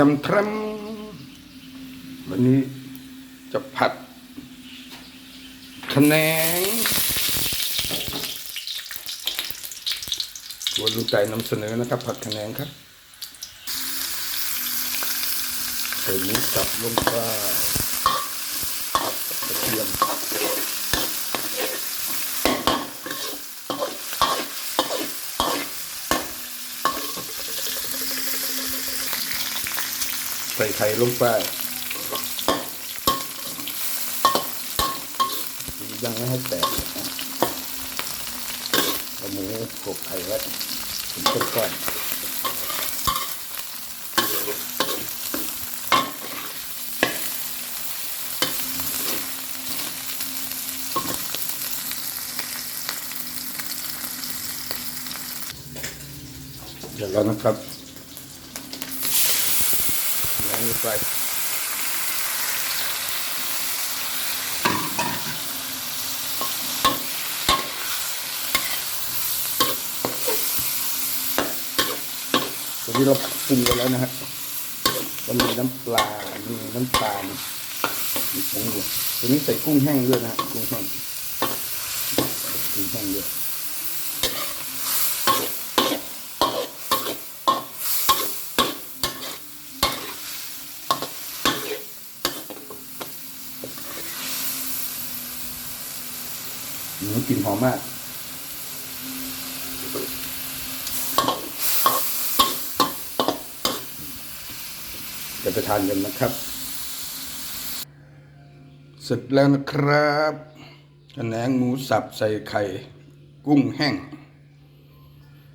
ทำทรัมวันนี้จะผัดขะแนงตัวลูกไก่นำเสนอนะครับ ผัดขะแนงครับใส่หมูสับลงไปกระเทียม ใส่ไข่ลงไปยังไม่ให้แตกเอาหมูกบไข่ไว้เป็นก้อนเดี๋ยวแล้วนะครับ น้ำลงไปวันนี้เราปรุงไปแล้วนะฮะก็มีน้ำปลา มีน้ำตาลมีผงอยู่ตัวนี้ใส่กุ้งแห้งด้วยนะฮะกุ้งแห้งกุ้งแห้งด้วย อืมกลิ่นหอมมาก จะไปทานกันนะครับ เสร็จแล้วนะครับแหนงหมูสับใส่ไข่ กุ้งแห้ง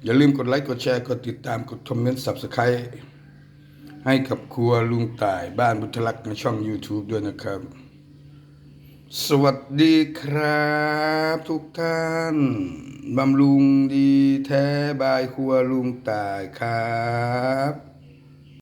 อย่าลืมกดไลค์ กดแชร์ กดติดตาม กดคอมเมนต์ subscribe ให้กับครัวลุงต่ายบ้านบุตรลักษณ์ในช่อง YouTube ด้วยนะครับ สวัสดีครับทุกท่าน บำรุงดีแท้บายครัวลุงตายครับ